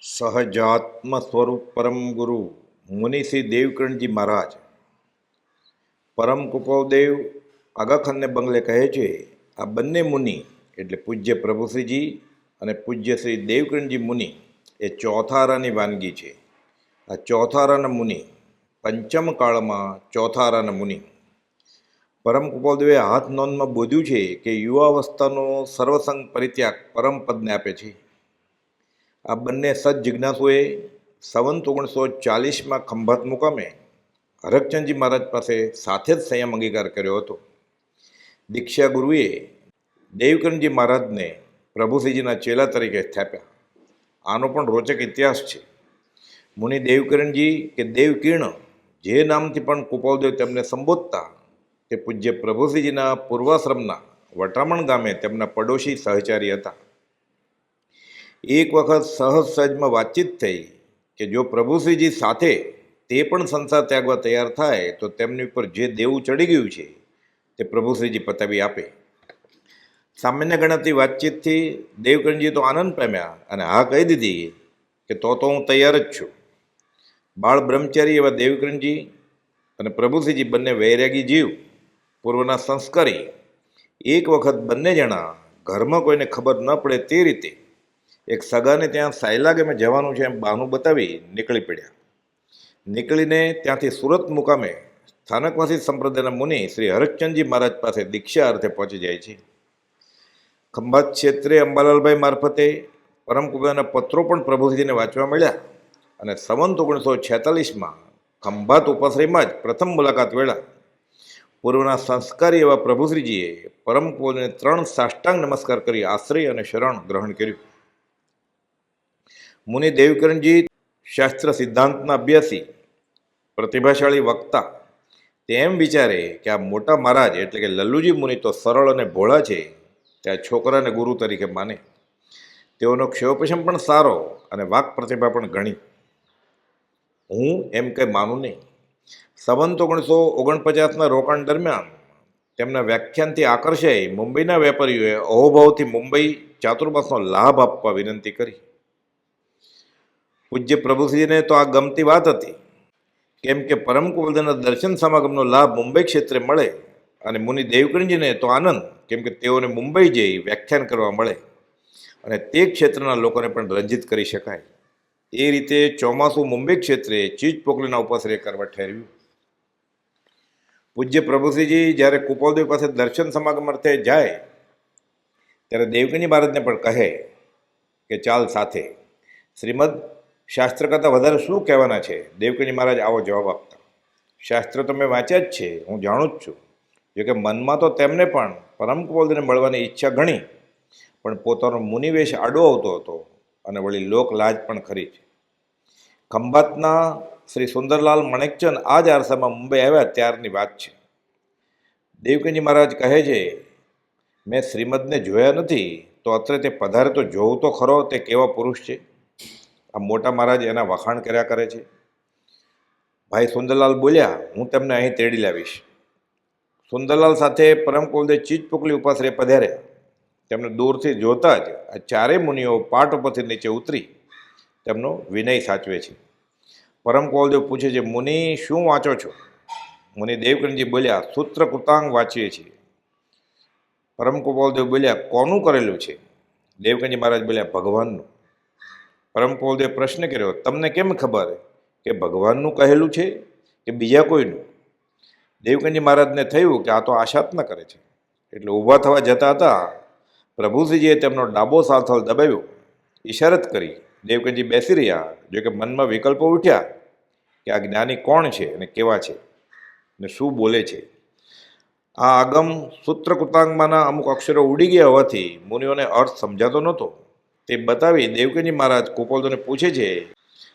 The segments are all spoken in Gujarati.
સહજાત્મ સ્વરૂપ પરમ ગુરુ મુનિશ્રી દેવકરણજી મહારાજ. પરમ કુપોદેવ આગાખંડને બંગલે કહે છે, આ બંને મુનિ, એટલે પૂજ્ય પ્રભુશ્રીજી અને પૂજ્ય શ્રી દેવકરણજી મુનિ, એ ચોથારાની વાનગી છે. આ ચોથારાના મુનિ, પંચમ કાળમાં ચોથારાના મુનિ. પરમ કુપોદેવે હાથ નોંધમાં બોધ્યું છે કે યુવાવસ્થાનો સર્વસંગ પરિત્યાગ પરમ પદને આપે છે. આ બંને સત જિજ્ઞાસુએ સંવંત ઓગણીસો ચાલીસમાં ખંભાત મુકામે હરકચંદજી મહારાજ પાસે સાથે જ સંયમ અંગીકાર કર્યો હતો. દીક્ષા ગુરુએ દેવકરણજી મહારાજને પ્રભુસિંહજીના ચેલા તરીકે સ્થાપ્યા. આનો પણ રોચક ઇતિહાસ છે. મુનિ દેવકરણજી કે દેવકિર્ણ જે નામથી પણ કુપાલદેવ તેમને સંબોધતા તે પૂજ્ય પ્રભુશ્રીજીના પૂર્વાશ્રમના વટામણ ગામે તેમના પડોશી સહચારી હતા. એક વખત સહજ સહજમાં વાતચીત થઈ કે જો પ્રભુશ્રીજી સાથે તે પણ સંસાર ત્યાગવા તૈયાર થાય, તો તેમની ઉપર જે દેવું ચડી ગયું છે, તે પ્રભુશ્રીજી પતાવી આપે. સામાન્ય ગણાતી વાતચીતથી દેવકરણજી તો આનંદ પામ્યા અને હા કહી દીધી કે તો તો હું તૈયાર જ છું. બાળ બ્રહ્મચારી એવા દેવકરણજી અને પ્રભુશ્રીજી બંને વૈરાગી જીવ, પૂર્વના સંસ્કારી, એક વખત બંને જણા ઘરમાં કોઈને ખબર ન પડે તે રીતે એક સગાને ત્યાં સાયલા અમે જવાનું છે એમ બહાનું બતાવી નીકળી પડ્યા. નીકળીને ત્યાંથી સુરત મુકામે સ્થાનકવાસી સંપ્રદાયના મુનિ શ્રી હરકચંદજી મહારાજ પાસે દીક્ષા અર્થે પહોંચી જાય છે. ખંભાત ક્ષેત્રે અંબાલાલભાઈ મારફતે પરમ કુબેરના પત્રો પણ પ્રભુજીને વાંચવા મળ્યા અને સંવંત ઓગણીસો છેતાલીસમાં ખંભાત ઉપાશ્રયમાં જ પ્રથમ મુલાકાત વેળા પૂર્વના સંસ્કારી એવા પ્રભુશ્રીજીએ પરમ ત્રણ સાષ્ટાંગ નમસ્કાર કરી આશ્રય અને શરણ ગ્રહણ કર્યું. મુનિ દેવકરણજી શાસ્ત્ર સિદ્ધાંતના અભ્યાસી, પ્રતિભાશાળી વક્તા, તેમ વિચારે કે આ મોટા મહારાજ, એટલે કે લલ્લુજી મુનિ તો સરળ અને ભોળા છે ત્યાં છોકરાને ગુરુ તરીકે માને. તેઓનો ક્ષયોપશમ પણ સારો અને વાક પ્રતિભા પણ ઘણી. હું એમ કંઈ માનું નહીં. સંવંત ઓગણીસો ઓગણપચાસના રોકાણ દરમિયાન તેમના વ્યાખ્યાનથી આકર્ષાઈ મુંબઈના વેપારીઓએ અહોભાવથી મુંબઈ ચાતુર્માસનો લાભ આપવા વિનંતી કરી. પૂજ્ય પ્રભુશ્રીને તો આ ગમતી વાત હતી. કેમ કે પરમ કુવલદાના દર્શન સમાગમનો લાભ મુંબઈ ક્ષેત્રે મળે અને મુનિ દેવકરણજીને તો આનંદ, કેમ કે તેઓને મુંબઈ જઈ વ્યાખ્યાન કરવા મળે અને તે ક્ષેત્રના લોકોને પણ રંજિત કરી શકાય. એ રીતે ચોમાસું મુંબઈ ક્ષેત્રે ચીજ પોકલીના ઉપાશ્રય કરવા ઠેરવ્યું. પૂજ્ય પ્રભુશ્રીજી જ્યારે કુપાલદેવ પાસે દર્શન સમાગમ અર્થે જાય, ત્યારે દેવકીની મહારાજને પણ કહે કે ચાલ સાથે. શ્રીમદ શાસ્ત્ર કરતાં વધારે શું કહેવાના છે? દેવકીની મહારાજ આવો જવાબ આપતા. શાસ્ત્ર તો મેં વાંચ્યા જ છે, હું જાણું જ છું. જોકે મનમાં તો તેમને પણ પરમ કુપાલદેવને મળવાની ઈચ્છા ઘણી. પણ પોતાનો મુનિવેશ આડો આવતો હતો અને વળી લોક લાજ પણ ખરી છે. ખંભાતના શ્રી સુંદરલાલ મણેકચંદ આ જ આરસામાં મુંબઈ આવ્યા ત્યારની વાત છે. દેવકીજી મહારાજ કહે છે, મેં શ્રીમદને જોયા નથી, તો અત્રે તે પધારે તો જોવું તો ખરો, તે કેવા પુરુષ છે? આ મોટા મહારાજ એના વખાણ કર્યા કરે છે. ભાઈ સુંદરલાલ બોલ્યા, હું તમને અહીં તેડી લાવીશ. સુંદરલાલ સાથે પરમ કુલદેવ ચીજ પોકલી ઉપાશ્રય પધાર્યા. તેમને દૂરથી જોતા જ આ ચારેય મુનિઓ પાટ ઉપરથી નીચે ઉતરી તેમનો વિનય સાચવે છે. પરમ કુલદેવ પૂછે છે, મુનિ, શું વાંચો છો? મુનિ દેવકરણજી બોલ્યા, સૂત્ર કૃતાંગ વાંચીએ છીએ. પરમ કુપાલદેવ બોલ્યા, કોનું કરેલું છે? દેવકરણજી મહારાજ બોલ્યા, ભગવાનનું. પરમ કુપાલદેવ પ્રશ્ન કર્યો, તમને કેમ ખબર કે ભગવાનનું કહેલું છે કે બીજા કોઈનું? દેવકંજી મહારાજને થયું કે આ તો આશાત ન કરે છે. એટલે ઊભા થવા જતા હતા. પ્રભુશ્રીજીએ તેમનો ડાબો સાથળ દબાવ્યો. ઈશારત કરી. દેવકંજી બેસી રહ્યા. જો કે મનમાં વિકલ્પો ઉઠ્યા કે આ જ્ઞાની કોણ છે અને કેવા છે ને શું બોલે છે. આ આગમ સૂત્રકૃતાંગમાંના અમુક અક્ષરો ઉડી ગયા હોવાથી મુનિઓને અર્થ સમજાતો નહોતો. તે બતાવી દેવકીજી મહારાજ કુપોલદોને પૂછે છે,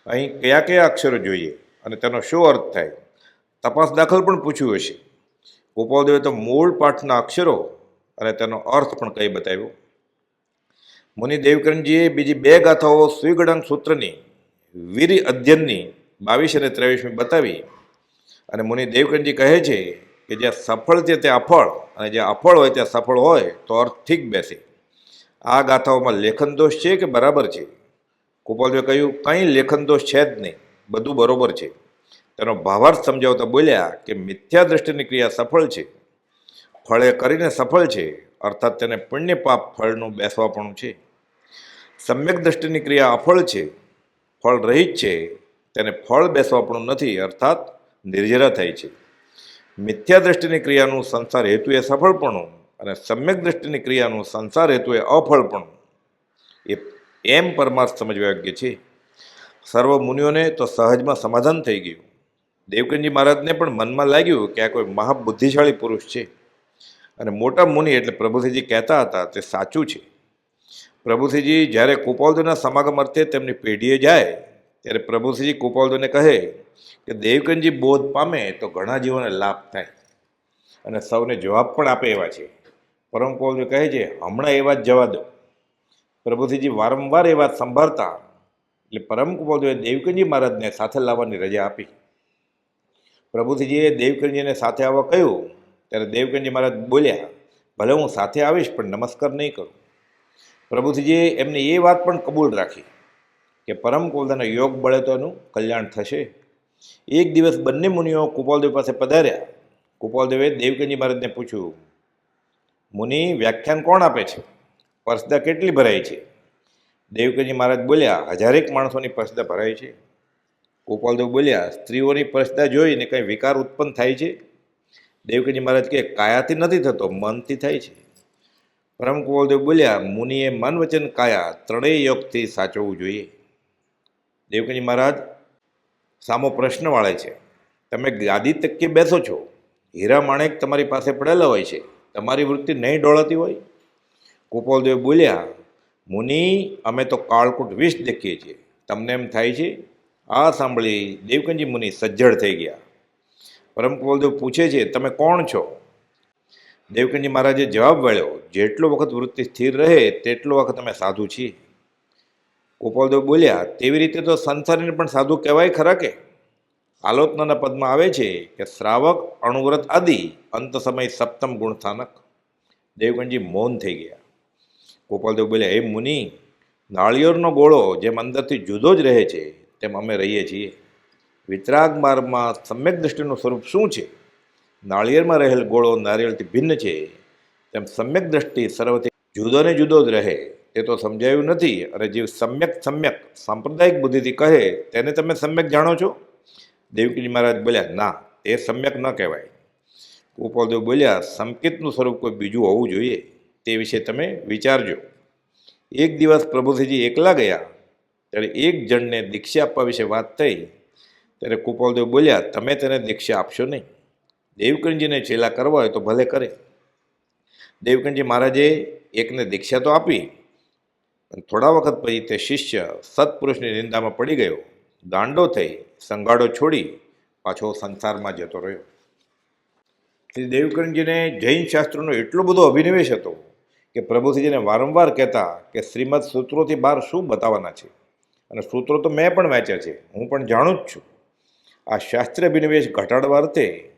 અહીં કયા કયા અક્ષરો જોઈએ? અને તેનો શું અર્થ થાય? તપાસ દાખલ પણ પૂછ્યું હશે. કુપોલદેવે તો મૂળ પાઠના અક્ષરો અને તેનો અર્થ પણ કંઈ બતાવ્યો. મુનિ દેવકરણજીએ બીજી બે ગાથાઓ સ્વિગડન સૂત્રની વીર અધ્યયનની બાવીસ અને ત્રેવીસમી બતાવી. અને મુનિ દેવકરણજી કહે છે કે જ્યાં સફળ છે ત્યાં અફળ, અને જ્યાં અફળ હોય ત્યાં સફળ હોય તો અર્થ ઠીક બેસે. આ ગાથાઓમાં લેખન દોષ છે કે બરાબર છે? ગોપાલજીએ કહ્યું, કંઈ લેખન દોષ છે જ નહીં. બધું બરોબર છે. તેનો ભાવાર્થ સમજાવતા બોલ્યા કે મિથ્યા દ્રષ્ટિની ક્રિયા સફળ છે. ફળે કરીને સફળ છે. અર્થાત તેને પુણ્ય પાપ ફળનું બેસવાપણું છે. સમ્યક દ્રષ્ટિની ક્રિયા અફળ છે. ફળ રહિત છે. તેને ફળ બેસવાપણું નથી. અર્થાત નિર્જરા થાય છે. મિથ્યા દ્રષ્ટિની ક્રિયાનું સંસાર હેતુ એ સફળપણું. અને સમ્યક દ્રષ્ટિની ક્રિયાનું સંસાર હેતુ એ અફળપણું એ એમ પરમાર્થ સમજવા યોગ્ય છે. સર્વ મુનિઓને તો સહજમાં સમાધાન થઈ ગયું. દેવકનજી મહારાજને પણ મનમાં લાગ્યું કે આ કોઈ મહાબુદ્ધિશાળી પુરુષ છે. અને મોટા મુનિ એટલે પ્રભુસિંહજી કહેતા હતા, તે સાચું છે. પ્રભુસિંહજી જ્યારે કુપાલદોના સમાગમ અર્થે તેમની પેઢીએ જાય, ત્યારે પ્રભુસિંહજી કુપાલદોને કહે કે દેવકનજી બોધ પામે તો ઘણા જીવોને લાભ થાય. અને સૌને જવાબ પણ આપે એવા છે. પરમ કુપાલદેવ કહે છે, હમણાં એ વાત જવા દો. પ્રભુસિંહજી વારંવાર એ વાત સંભાળતા, એટલે પરમ કુપાલદેવે દેવકનજી મહારાજને સાથે લાવવાની રજા આપી. પ્રભુસિંહજીએ દેવકનજીને સાથે આવવા કહ્યું, ત્યારે દેવકનજી મહારાજ બોલ્યા, ભલે હું સાથે આવીશ, પણ નમસ્કાર નહીં કરું. પ્રભુસિંહજીએ એમની એ વાત પણ કબૂલ રાખી કે પરમ કુલદાના યોગ બળે તો એનું કલ્યાણ થશે. એક દિવસ બંને મુનિઓ કુપાલદેવ પાસે પધાર્યા. કુપાલદેવે દેવકનજી મહારાજને પૂછ્યું મુનિ વ્યાખ્યાન કોણ આપે છે? પરસદા કેટલી ભરાય છે? દેવકજી મહારાજ બોલ્યા, હજારેક માણસોની પરસદા ભરાય છે. ગોપાલદેવ બોલ્યા, સ્ત્રીઓની પરસદા જોઈને કંઈ વિકાર ઉત્પન્ન થાય છે? દેવકજી મહારાજ કે, કાયાથી નથી થતો, મનથી થાય છે. પરમ ગોપાલદેવ બોલ્યા, મુનિએ મન વચન કાયા, ત્રણેય યોગથી સાચવવું જોઈએ. દેવકજી મહારાજ, સામો પ્રશ્ન વાળે છે. તમે ગાદી તકે બેસો છો? હીરા માણેક તમારી પાસે પડેલા હોય છે. તમારી વૃત્તિ નહીં ડોળાતી હોય? ગોપાલદેવ બોલ્યા, મુનિ, અમે તો કાળકૂટ વિષ દેખીએ છીએ. તમને એમ થાય છે? આ સાંભળી દેવકંજી મુનિ સજ્જડ થઈ ગયા. પરમ ગોપાલદેવ પૂછે છે, તમે કોણ છો? દેવકંજી મહારાજે જવાબ વાળ્યો, જેટલો વખત વૃત્તિ સ્થિર રહે, તેટલો વખત અમે સાધુ છીએ. ગોપાલદેવ બોલ્યા, તેવી રીતે તો સંસારીને પણ સાધુ કહેવાય ખરા કે? આલોચનાના પદમાં આવે છે કે શ્રાવક, અણુવ્રત આદિ, અંત સમય સપ્તમ ગુણ સ્થાનક દેવગણજી મૌન થઈ ગયા. ગોપાલદેવ બોલ્યા, હે મુનિ, નાળિયેરનો ગોળો જેમ અંદરથી જુદો જ રહે છે, તેમ અમે રહીએ છીએ. વિતરાગ માર્ગમાં સમ્યક દ્રષ્ટિનું સ્વરૂપ શું છે? નાળિયેરમાં રહેલ ગોળો નારિયેળથી ભિન્ન છે. તેમ સમ્યક દ્રષ્ટિ સર્વથી જુદો ને જુદો જ રહે. તે તો સમજાયું નથી અને જે સમ્યક સમ્યક સાંપ્રદાયિક બુદ્ધિથી કહે, તેને તમે સમ્યક જાણો છો? દેવકીજી મહારાજ બોલ્યા, ના, એ સમ્યક ન કહેવાય. ગોપાલદેવ બોલ્યા, સંકેતનું સ્વરૂપ કોઈ બીજું હોવું જોઈએ, તે વિશે તમે વિચારજો. એક દિવસ પ્રભુસિંહજી એકલા ગયા, ત્યારે એક જણને દીક્ષા આપવા વિશે વાત થઈ, ત્યારે કુપાલદેવ બોલ્યા, તમે તેને દીક્ષા આપશો નહીં. દેવકંજીને ચેલા કરવા હોય તો ભલે કરે. દેવકંજી મહારાજે એકને દીક્ષા તો આપી, પણ થોડા વખત પછી તે શિષ્ય સત્પુરુષની નિંદામાં પડી ગયો. ગાંડો થઈ સંગાડો છોડી પાછો સંસારમાં જતો રહ્યો. શ્રી દેવકરણજીને જૈન શાસ્ત્રોનો એટલો બધો અભિનિવેશ હતો કે પ્રભુજીને વારંવાર કહેતા કે શ્રીમદ સૂત્રોથી બહાર શું બતાવવાના છે? અને સૂત્રો તો મેં પણ વાંચ્યા છે, હું પણ જાણું જ છું. આ શાસ્ત્રીય અભિનિવેશ ઘટાડવા અર્થે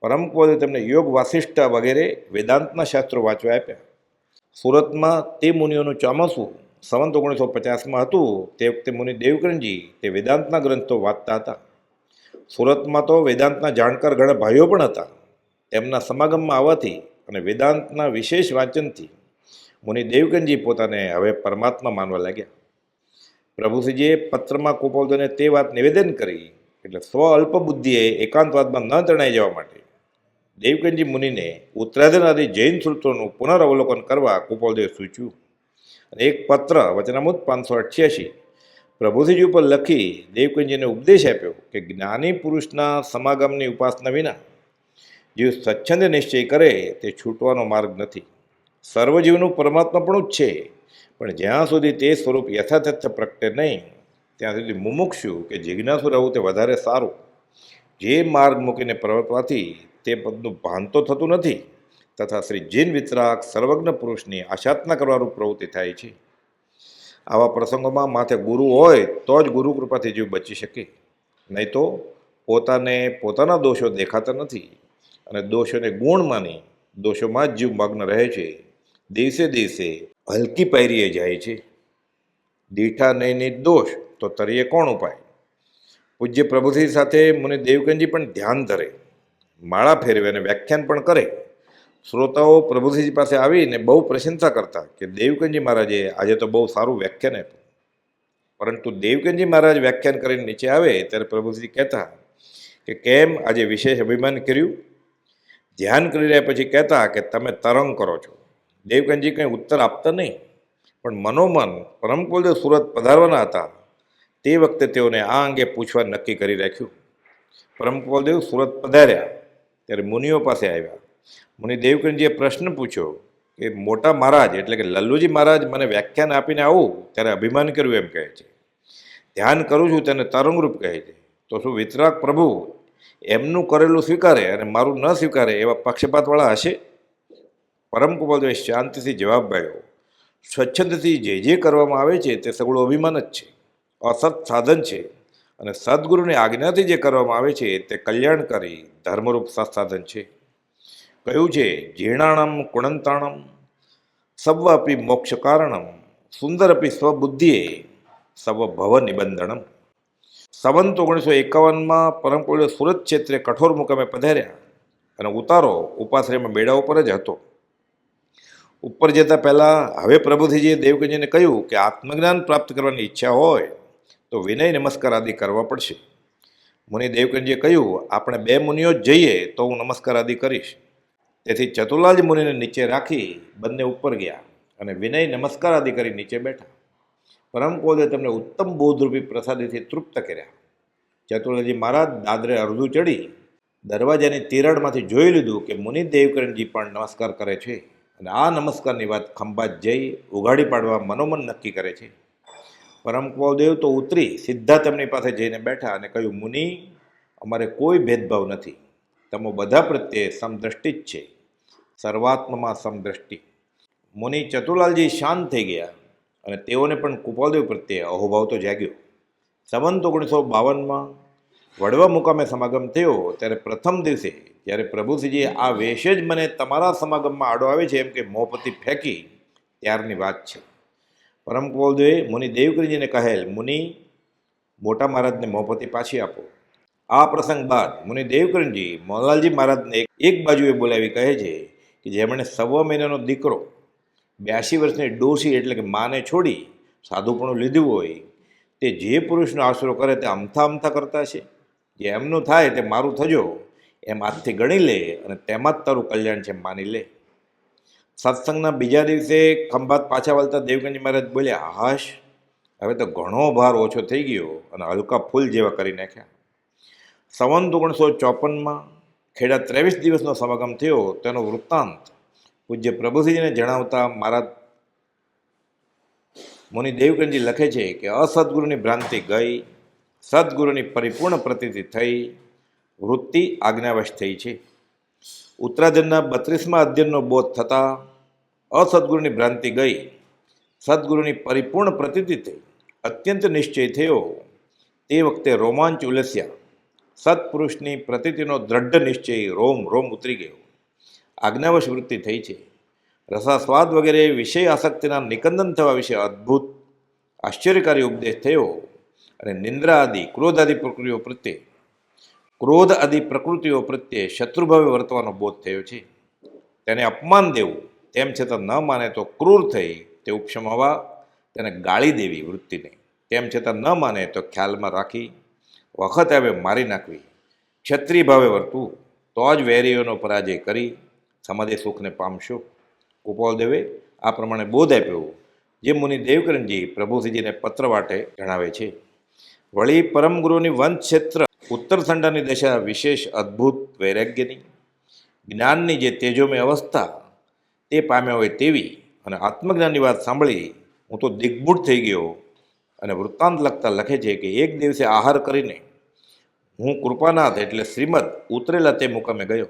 પરમપદે તેમને યોગ વાસિષ્ઠ વગેરે વેદાંતના શાસ્ત્રો વાંચવા આપ્યા. સુરતમાં તે મુનિઓનું ચોમાસું સંવંત ઓગણીસો પચાસમાં હતું. તે વખતે મુનિ દેવકરણજી તે વેદાંતના ગ્રંથો વાંચતા હતા. સુરતમાં તો વેદાંતના જાણકાર ઘણા ભાઈઓ પણ હતા. તેમના સમાગમમાં આવવાથી અને વેદાંતના વિશેષ વાંચનથી મુનિ દેવકનજી પોતાને હવે પરમાત્મા માનવા લાગ્યા. પ્રભુસિંહજીએ પત્રમાં કુપોલદોને તે વાત નિવેદન કરી એટલે સ્વ અલ્પ બુદ્ધિએ એકાંતવાદમાં ન તણાઈ જવા માટે દેવકનજી મુનિને ઉત્તરાધનારી જૈન સૂત્રોનું પુનરવલોકન કરવા કુપોલદેવ સૂચ્યું. અને એક પત્ર, વચનામૃત પાંચસો અઠ્યાસી. પ્રભુસિંહજી ઉપર લખી દેવકુંજીને ઉપદેશ આપ્યો કે જ્ઞાની પુરુષના સમાગમની ઉપાસના વિના જીવ સ્વચ્છંદ નિશ્ચય કરે તે છૂટવાનો માર્ગ નથી. સર્વજીવનું પરમાત્મા પણ જ છે, પણ જ્યાં સુધી તે સ્વરૂપ યથાતથ્ય પ્રગટે નહીં, ત્યાં સુધી મુમુક્ષુ કે જિજ્ઞાસુ રહેવું તે વધારે સારું. જે માર્ગ મૂકીને પ્રવર્તવાથી તે પદનું ભાન તો થતું નથી. તથા શ્રી જીન વિતરાક સર્વજ્ઞ પુરુષની આશાત્ના કરવાનું પ્રવૃત્તિ થાય છે. આવા પ્રસંગોમાં માથે ગુરુ હોય તો જ ગુરુ કૃપાથી જીવ બચી શકે. નહીં તો પોતાને પોતાના દોષો દેખાતા નથી અને દોષોને ગુણ માની દોષોમાં જ જીવ મગ્ન રહે છે. દિવસે દિવસે હલકી પાયરીએ જાય છે. દીઠા નહીં દોષ તો તરીએ કોણ ઉપાય? પૂજ્ય પ્રભુજી સાથે મુનિ દેવકંજી પણ ધ્યાન ધરે. માળા ફેરવે અને વ્યાખ્યાન પણ કરે. શ્રોતાઓ પ્રભુસિંહજી પાસે આવીને બહુ પ્રશંસા કરતા કે દેવકનજી મહારાજે આજે તો બહુ સારું વ્યાખ્યાન આપ્યું. પરંતુ દેવકનજી મહારાજ વ્યાખ્યાન કરીને નીચે આવે ત્યારે પ્રભુસિંહજી કહેતા કે કેમ આજે વિશેષ અભિમાન કર્યું? ધ્યાન કરી રહ્યા પછી કહેતા કે તમે તરંગ કરો છો. દેવકનજી કંઈ ઉત્તર આપતા નહીં. પણ મનોમન પરમકુલદેવ સુરત પધારવાના હતા. તે વખતે તેઓને આ અંગે પૂછવા નક્કી કરી રાખ્યું. પરમકુલદેવ સુરત પધાર્યા. ત્યારે મુનિઓ પાસે આવ્યા. મુનિ દેવકરણજીએ પ્રશ્ન પૂછ્યો કે મોટા મહારાજ, એટલે કે લલ્લુજી મહારાજ મને વ્યાખ્યાન આપીને આવું, ત્યારે અભિમાન કર્યું એમ કહે છે. ધ્યાન કરું છું તેને તરંગરૂપ કહે છે. તો શું વિતરાગ પ્રભુ એમનું કરેલું સ્વીકારે અને મારું ન સ્વીકારે એવા પક્ષપાતવાળા હશે? પરમ કુમારદેવે શાંતિથી જવાબ મળ્યો સ્વચ્છંદથી જે જે કરવામાં આવે છે તે સગળું અભિમાન જ છે. અસત સાધન છે. અને સદગુરુની આજ્ઞાથી જે કરવામાં આવે છે તે કલ્યાણકારી, ધર્મરૂપ સત્સાધન છે. કયું છે, જીર્ણાણમ કુણંતાણમ સવ અપી મોક્ષ કારણમ, સુંદરપી સ્વબુદ્ધિએ સવ ભવ નિબંધનમ સંવંત ઓગણીસો એકાવનમાં પરમપુરે સુરત ક્ષેત્રે કઠોર મુકામે પધાર્યા અને ઉતારો ઉપાશ્રયમાં બેડા ઉપર જ હતો. ઉપર જતા પહેલાં હવે પ્રભુજીએ દેવકંજીને કહ્યું કે આત્મજ્ઞાન પ્રાપ્ત કરવાની ઈચ્છા હોય તો વિનય નમસ્કાર આદિ કરવા પડશે. મુનિ દેવકંજીએ કહ્યું, આપણે બે મુનિઓ જ જઈએ તો હું નમસ્કાર આદિ કરીશ. તેથી ચતુલાલ મુનિને નીચે રાખી બંને ઉપર ગયા અને વિનય નમસ્કાર આદિ કરી નીચે બેઠા. પરમ કોદે તેમને ઉત્તમ બોધરૂપી પ્રસાદીથી તૃપ્ત કર્યા. ચતુલાજી મહારાજ દાદરે અડધું ચડી દરવાજાની તિરાડમાંથી જોઈ લીધું કે મુનિ દેવકરણજી પણ નમસ્કાર કરે છે અને આ નમસ્કારની વાત ખંભાત જઈ ઉઘાડી પાડવા મનોમન નક્કી કરે છે. પરમ દેવ તો ઉતરી સીધા તેમની પાસે જઈને બેઠા અને કહ્યું, મુનિ, અમારે કોઈ ભેદભાવ નથી. તમે બધા પ્રત્યે સમદ્રષ્ટિ જ છે. સર્વાત્મમાં સમદ્રષ્ટિ. મુનિ ચતુલાલજી શાંત થઈ ગયા અને તેઓને પણ કુપાલદેવ પ્રત્યે અહોભાવ તો જાગ્યો. સંબંધ ઓગણીસો બાવનમાં વડવા મુકામે સમાગમ થયો ત્યારે પ્રથમ દિવસે જ્યારે પ્રભુસિંહજીએ આ વેશે જ મને તમારા સમાગમમાં આડો આવે છે એમ કે મોહપતિ ફેંકી ત્યારની વાત છે. પરમ કુપાલદેવે મુનિ દેવકરીજીને કહેલ, મુનિ, મોટા મહારાજને મોહપતિ પાછી આપો. આ પ્રસંગ બાદ મુનિ દેવકરણજી મોહનલાલજી મહારાજને એક બાજુએ બોલાવી કહે છે કે જેમણે સવા મહિનાનો દીકરો બ્યાસી વર્ષની ડોસી એટલે કે માને છોડી સાધુપણું લીધું હોય, તે જે પુરુષનો આશરો કરે તે અમથા અમથા કરતા છે જે એમનું થાય તે મારું થજો, એમ આજથી ગણી લે અને તેમાં જ તારું કલ્યાણ છે માની લે. સત્સંગના બીજા દિવસે ખંભાત પાછા વળતા દેવગંજી મહારાજ બોલ્યા હાશ હવે તો ઘણો ભાર ઓછો થઈ ગયો અને હલકા ફૂલ જેવા કરી નાખ્યા. સંવંત ઓગણીસો ચોપનમાં ખેડા ત્રેવીસ દિવસનો સમાગમ થયો તેનો વૃત્તાંત પૂજ્ય પ્રભુસિંહજીને જણાવતા મારા મુનિ દેવકરજી લખે છે કે અસદગુરુની ભ્રાંતિ ગઈ સદગુરુની પરિપૂર્ણ પ્રતિતિ થઈ વૃત્તિ આજ્ઞાવશ થઈ છે ઉત્તરાધનના બત્રીસમાં અધ્યયનનો બોધ થતાં અસદગુરુની ભ્રાંતિ ગઈ સદગુરુની પરિપૂર્ણ પ્રતિતિ થઈ અત્યંત નિશ્ચય થયો, તે વખતે રોમાંચ ઉલસ્યા। સત્પુરુષની પ્રતિતિનો દ્રઢ નિશ્ચય રોમ રોમ ઉતરી ગયો. આજ્ઞાવશ વૃત્તિ થઈ છે. રસાસ્વાદ વગેરે વિષય આસક્તિના નિકંદન થવા વિશે અદ્ભુત, આશ્ચર્યકારી ઉપદેશ થયો અને નિંદ્રા આદિ, ક્રોધ આદિ પ્રકૃતિઓ પ્રત્યે, ક્રોધ આદિ પ્રકૃતિઓ પ્રત્યે શત્રુભાવે વર્તવાનો બોધ થયો છે. તેને અપમાન દેવું, તેમ છતાં ન માને તો ક્રૂર થઈ તે ઉપશમાવા તેને ગાળી દેવી વૃત્તિને, તેમ છતાં ન માને તો ખ્યાલમાં રાખી વખત આવે મારી નાખવી. ક્ષત્રિય ભાવે વર્તવું તો જ વેરીઓનો પરાજય કરી સમાધિ સુખને પામશો. ગોપાલદેવે આ પ્રમાણે બોધ આપ્યો, જે મુનિ દેવકરણજી પ્રભુશ્રીજીને પત્ર વાટે જણાવે છે. વળી પરમગુરુની વંશ ક્ષેત્ર ઉત્તર સંડાની દશા વિશેષ અદ્ભુત વૈરાગ્યની, જ્ઞાનની જે તેજોમય અવસ્થા, તે પામ્યા હોય તેવી અને આત્મજ્ઞાનની વાત સાંભળી હું તો દિગ્મૂઢ થઈ ગયો. અને વૃત્તાંત લખતા લખે છે કે એક દિવસે આહાર કરીને હું કૃપાનાથ એટલે શ્રીમદ ઉતરેલા તે મુકામે ગયો.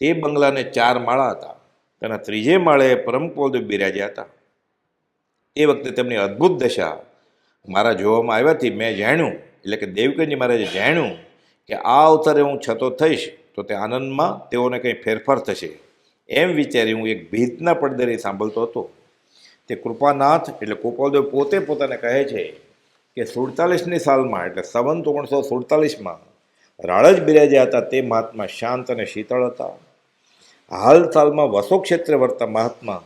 તે બંગલાને ચાર માળા હતા. તેના ત્રીજે માળે પરમપોલદેવ બિરાજ્યા હતા. એ વખતે તેમની અદ્ભુત દશા મારા જોવામાં આવ્યાથી મેં જાણ્યું, એટલે કે દેવકનજી મહારાજે જાણ્યું કે આ અવસરે હું છતો થઈશ તો તે આનંદમાં તેઓને કંઈ ફેરફાર થશે. એમ વિચારી હું એક ભીતના પડદરે સાંભળતો હતો. તે કૃપાનાથ એટલે ગોપાલદેવ પોતે પોતાને કહે છે કે સુડતાલીસની સાલમાં, એટલે સંવંત ઓગણીસો સુડતાલીસમાં રાળજ બિરાજ્યા હતા તે મહાત્મા શાંત અને શીતળ હતા. હાલ સાલમાં વસો ક્ષેત્રે વર્તા મહાત્મા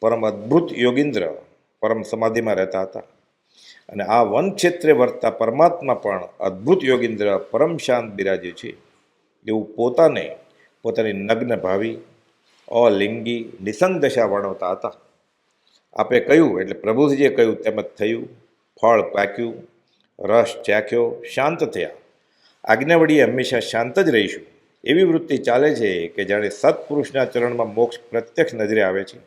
પરમ અદ્ભુત યોગીન્દ્ર પરમ સમાધિમાં રહેતા હતા. અને આ વન ક્ષેત્રે વર્તા પરમાત્મા પણ અદ્ભુત યોગીન્દ્ર પરમ શાંત બિરાજે છે. એવું પોતાને પોતાની નગ્ન ભાવિ, અલિંગી નિસંગ દશા વર્ણવતા હતા. આપે કહ્યું, એટલે પ્રભુજીએ કહ્યું, તેમજ થયું, ફળ પાક્યું, રસ ચાખ્યો, શાંત થયા. આજ્ઞાવડીએ હંમેશા શાંત જ રહીશું. એવી વૃત્તિ ચાલે છે કે જાણે સત્પુરુષના ચરણમાં મોક્ષ પ્રત્યક્ષ નજરે આવે છે.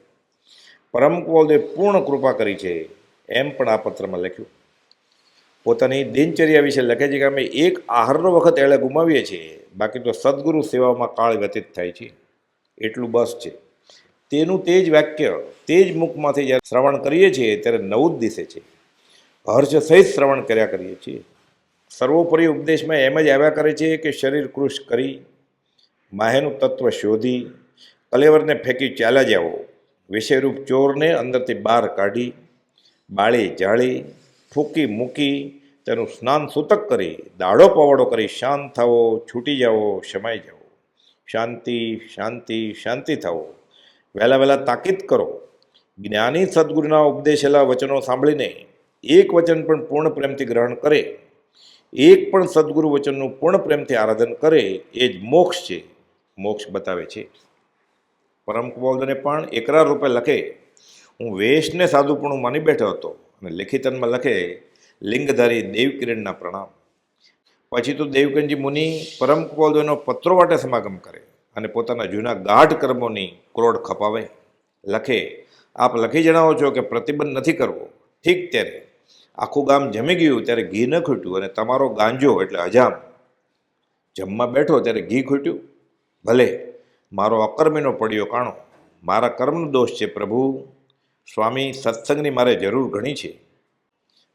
પરમ પૂર્ણ કૃપા કરી છે. એમ પણ આ પત્રમાં લખ્યું. પોતાની દિનચર્યા વિશે લખે છે કે અમે એક આહારનો વખત એળે ગુમાવીએ છીએ. બાકી તો સદગુરુ સેવામાં કાળ વ્યતીત થાય છે. એટલું બસ છે. તેનું તે જ વાક્ય, તે જ મુખમાંથી જ્યારે શ્રવણ કરીએ છીએ, ત્યારે નવું જ દિશે છે. હર્ષ સહિત શ્રવણ કર્યા કરીએ છીએ. સર્વોપરી ઉપદેશમાં એમ જ આવ્યા કરે છે કે શરીર કૃશ કરી માહેનું તત્વ શોધી, કલેવરને ફેંકી ચાલ્યા જાઓ. વિષયરૂપ ચોરને અંદરથી બહાર કાઢી, બાળી જાળી, ફૂકી મૂકી, તેનું સ્નાન સૂતક કરી દાડો પવાડો કરી શાંત થવો છૂટી જાઓ, શમાઈ જાઓ. શાંતિ શાંતિ શાંતિ થાવો વહેલા વહેલા તાકીદ કરો. જ્ઞાની સદગુરુના ઉપદેશેલા વચનો સાંભળીને એક વચન પણ પૂર્ણ પ્રેમથી ગ્રહણ કરે. એક પણ સદગુરુ વચનનું પૂર્ણ પ્રેમથી આરાધન કરે, એ જ મોક્ષ છે. મોક્ષ બતાવે છે. પરમ કુબોધને પણ એકરા રૂપે લખે, હું વેશને સાધુપણું માની બેઠો હતો અને લેખિતનમાં લખે, લિંગધારી દેવકિરણના પ્રણામ. પછી તો દેવકનજી મુનિ પરમ કુબોધનો પત્રો વાટે સમાગમ કરે. અને પોતાના જૂના ગાઢ કર્મોની ક્રોડ ખપાવે. લખે, આપ લખી જણાવો છો કે પ્રતિબંધ નથી કરવો. ઠીક ત્યારે આખું ગામ જમી ગયું ત્યારે ઘી ન ખૂટ્યું અને તમારો ગાંજો એટલે હજામ જમવા બેઠો ત્યારે ઘી ખૂટ્યું. ભલે, મારો અકર્મીનો પડ્યો કાણો. મારા કર્મનો દોષ છે પ્રભુ. સ્વામી, સત્સંગની મારે જરૂર ઘણી છે.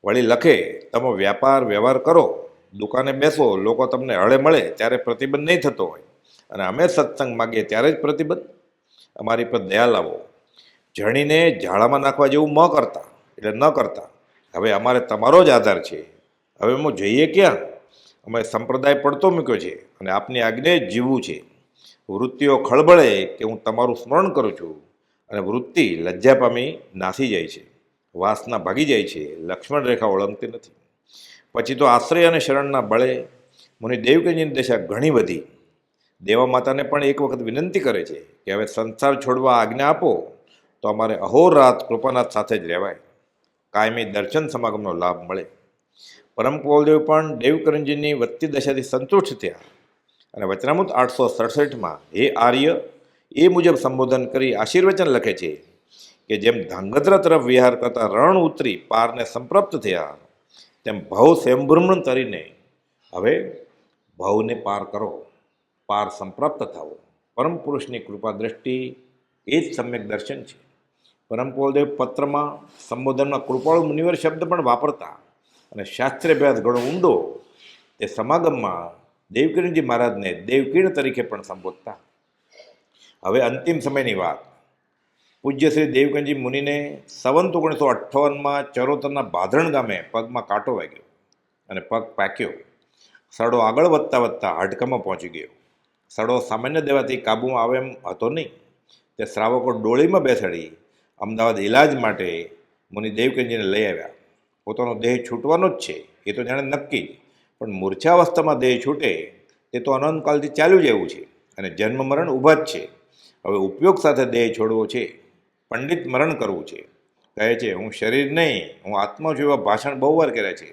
વળી લખે, તમે વ્યાપાર, વ્યવહાર કરો. દુકાને બેસો, લોકો તમને હળે મળે, ત્યારે પ્રતિબંધ નહીં થતો હોય. અને અમે સત્સંગ માગીએ ત્યારે જ પ્રતિબંધ. અમારી પર દયા લાવો. જણીને ઝાડામાં નાખવા જેવું ન કરતા, એટલે ન કરતા. હવે અમારે તમારો જ આધાર છે. હવે હું જઈએ ક્યાં? અમે સંપ્રદાય પડતો મૂક્યો છે અને આપની આજ્ઞે જીવવું છે. વૃત્તિઓ ખળબળે કે હું તમારું સ્મરણ કરું છું અને વૃત્તિ લજ્જા પામી નાસી જાય છે. વાસના ભાગી જાય છે. લક્ષ્મણ રેખા ઓળંગતી નથી. પછી તો આશ્રય અને શરણના બળે મુનિ દેવકીજીની દશા ઘણી વધી. દેવા માતાને પણ એક વખત વિનંતી કરે છે કે હવે સંસાર છોડવા આજ્ઞા આપો, તો અમારે અહોરાત કૃપાનાથ સાથે જ રહેવાય. કાયમી દર્શન સમાગમનો લાભ મળે. પરમ કુવલદેવ પણ દેવકરંજીની વધતી દશાથી સંતુષ્ટ થયા અને વચનામૃત આઠસો સડસઠમાં હે આર્ય, એ મુજબ સંબોધન કરી આશીર્વચન લખે છે કે જેમ ધાંગધ્રા તરફ વિહાર કરતા રણ ઉતરી પારને સંપ્રાપ્ત થયા, તેમ ભવ સ્વયંભ્રમણ તરીને હવે ભવને પાર કરો. પાર સંપ્રાપ્ત થવો. પરમ પુરુષની કૃપા દ્રષ્ટિ એ જ સમ્યક દર્શન છે. પરમ કુલદેવ પત્રમાં સંબોધનમાં કૃપાળુ મુનિવર શબ્દ પણ વાપરતા અને શાસ્ત્રાભ્યાસ ઘણો ઊંડો તે સમાગમમાં દેવકીર્ણજી મહારાજને દેવકીર્ણ તરીકે પણ સંબોધતા. હવે અંતિમ સમયની વાત. પૂજ્ય શ્રી દેવકંજી મુનિને સવંત ઓગણીસો અઠ્ઠાવનમાં ચરોતરના ભાદરણ ગામે પગમાં કાંટો વાગ્યો અને પગ પાક્યો. સડો આગળ વધતા વધતા હાડકામાં પહોંચી ગયો. સડો સામાન્ય દેવાથી કાબૂમાં આવે એમ હતો નહીં. તે શ્રાવકો ડોળીમાં બેસાડી અમદાવાદ ઇલાજ માટે મુનિ દેવકંજીને લઈ આવ્યા. પોતાનો દેહ છૂટવાનો જ છે, એ તો જાણે નક્કી પણ મૂર્છાવસ્થામાં દેહ છૂટે, તે તો અનંતકાલથી ચાલ્યું જ છે અને જન્મ મરણ ઊભા જ છે. હવે ઉપયોગ સાથે દેહ છોડવો છે, પંડિત મરણ કરવું છે. કહે છે, હું શરીર નહીં, હું આત્મા છું એવા ભાષણ બહુ વાર કર્યા છે.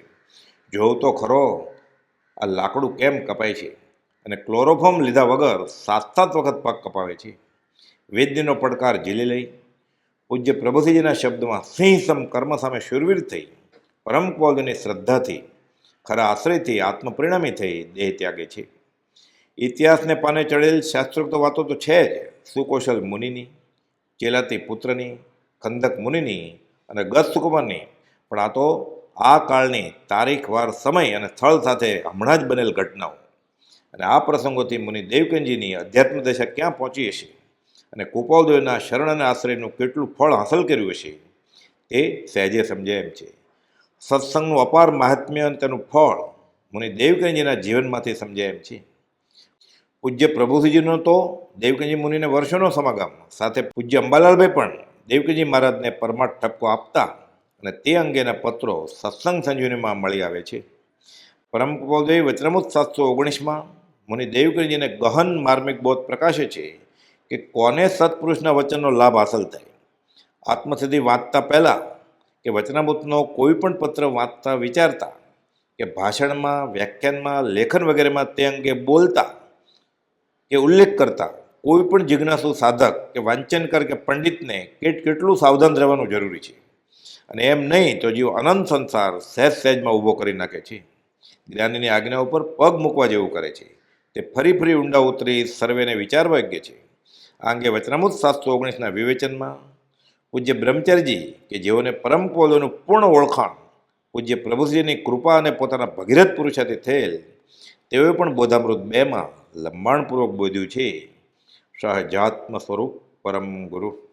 જોઉં તો ખરો, આ લાકડું કેમ કપાય છે? અને ક્લોરોફોર્મ લીધા વગર સાત સાત વખત પગ કપાવે છે. વેદ્યનો પડકાર ઝીલી લઈ, પૂજ્ય પ્રભુસિંહજીના શબ્દમાં સિંહ સમ કર્મ સામે શુરવીર થઈ, પરમ કૌલની શ્રદ્ધાથી, ખરા આશ્રયથી આત્મપરિણામી થઈ દેહ ત્યાગે છે. ઇતિહાસને પાને ચડેલ શાસ્ત્રોક્ત વાતો તો છે જ. સુકૌશલ મુનિની, ચેલાતી પુત્રની, ખંદક મુનિની અને ગત સુકુમારની પણ આ તો આ કાળની તારીખ વાર સમય અને સ્થળ સાથે હમણાં જ બનેલ ઘટનાઓ. અને આ પ્રસંગોથી મુનિ દેવકંજીની અધ્યાત્મ દશા ક્યાં પહોંચી હશે? અને કુપાલદેવના શરણ અને આશ્રયનું કેટલું ફળ હાંસલ કર્યું હશે? એ સહેજે સમજાય એમ છે. સત્સંગનું અપાર મહાત્મ્ય અને તેનું ફળ મુનિ દેવકંજીના જીવનમાંથી સમજાય એમ છે. પૂજ્ય પ્રભુજીનો તો દેવકંજી મુનિને વર્ષોનો સમાગમ, સાથે પૂજ્ય અંબાલાલભાઈ પણ દેવકંજી મહારાજને પરમાર્થ ઠપકો આપતા અને તે અંગેના પત્રો સત્સંગ સંજીવનીમાં મળી આવે છે. પરમ વચનામૃત સાતસો ઓગણીસમાં મુનિ જેને ગહન માર્મિક બોધ પ્રકાશે છે કે કોને સત્પુરુષના વચનનો લાભ હાંસલ થાય? આત્મસિદ્ધિ વાંચતા પહેલાં કે વચનામૃતનો કોઈ પણ પત્ર વાંચતા વિચારતા કે ભાષણમાં, વ્યાખ્યાનમાં, લેખન વગેરેમાં તે અંગે બોલતા કે ઉલ્લેખ કરતા કોઈ પણ જિજ્ઞાસુ સાધક કે વાંચનકર કે પંડિતને કેટ કેટલું સાવધાન રહેવાનું જરૂરી છે? અને એમ નહીં તો જીવ અનંત સંસાર સહેજ સહેજમાં ઊભો કરી નાખે છે. જ્ઞાનીની આજ્ઞા ઉપર પગ મૂકવા જેવું કરે છે. તે ફરી ફરી ઊંડા ઉતરી સર્વેને વિચારવા યોગ્ય છે. આ અંગે વચનામૃત સાતસો ઓગણીસના વિવેચનમાં પૂજ્ય બ્રહ્મચારીજી કે જેઓને પરમ પોલોનું પૂર્ણ ઓળખાણ, પૂજ્ય પ્રભુજીની કૃપા અને પોતાના ભગીરથ પુરુષાથી થયેલ, તેઓએ પણ બોધામૃત બેમાં લંબાણપૂર્વક બોધ્યું છે. સહજાત્મ સ્વરૂપ પરમ ગુરુ.